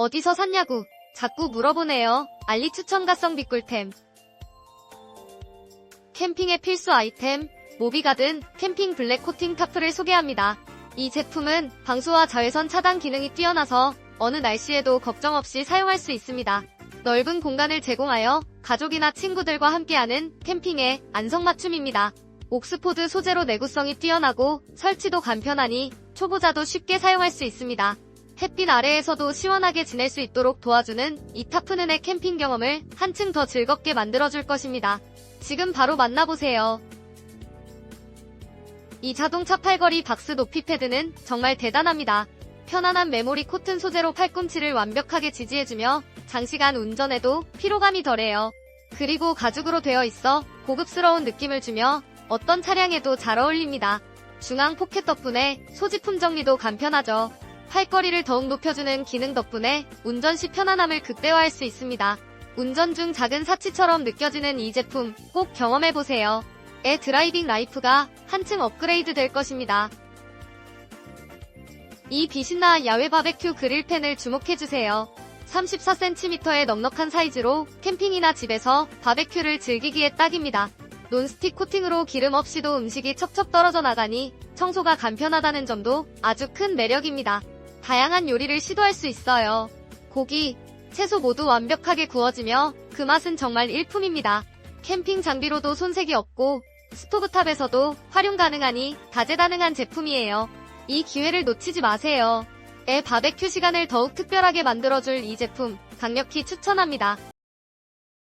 어디서 샀냐고 자꾸 물어보네요. 알리 추천 가성 비 꿀템. 캠핑의 필수 아이템, 모비가든 캠핑 블랙 코팅 타프를 소개합니다. 이 제품은 방수와 자외선 차단 기능이 뛰어나서 어느 날씨에도 걱정 없이 사용할 수 있습니다. 넓은 공간을 제공하여 가족이나 친구들과 함께하는 캠핑의 안성맞춤입니다. 옥스포드 소재로 내구성이 뛰어나고 설치도 간편하니 초보자도 쉽게 사용할 수 있습니다. 햇빛 아래에서도 시원하게 지낼 수 있도록 도와주는 이 타프는의 캠핑 경험을 한층 더 즐겁게 만들어줄 것입니다. 지금 바로 만나보세요. 이 자동차 팔걸이 박스 높이 패드는 정말 대단합니다. 편안한 메모리 코튼 소재로 팔꿈치를 완벽하게 지지해주며 장시간 운전에도 피로감이 덜해요. 그리고 가죽으로 되어 있어 고급스러운 느낌을 주며 어떤 차량에도 잘 어울립니다. 중앙 포켓 덕분에 소지품 정리도 간편하죠. 팔거리를 더욱 높여주는 기능 덕분에 운전 시 편안함을 극대화할 수 있습니다. 운전 중 작은 사치처럼 느껴지는 이 제품 꼭 경험해보세요. 의 드라이빙 라이프가 한층 업그레이드 될 것입니다. 이 빛이나 야외 바베큐 그릴팬을 주목해주세요. 34cm의 넉넉한 사이즈로 캠핑이나 집에서 바베큐를 즐기기에 딱입니다. 논스틱 코팅으로 기름 없이도 음식이 척척 떨어져 나가니 청소가 간편하다는 점도 아주 큰 매력입니다. 다양한 요리를 시도할 수 있어요. 고기, 채소 모두 완벽하게 구워지며 그 맛은 정말 일품입니다. 캠핑 장비로도 손색이 없고 스토브탑에서도 활용 가능하니 다재다능한 제품이에요. 이 기회를 놓치지 마세요. 애 바베큐 시간을 더욱 특별하게 만들어줄 이 제품 강력히 추천합니다.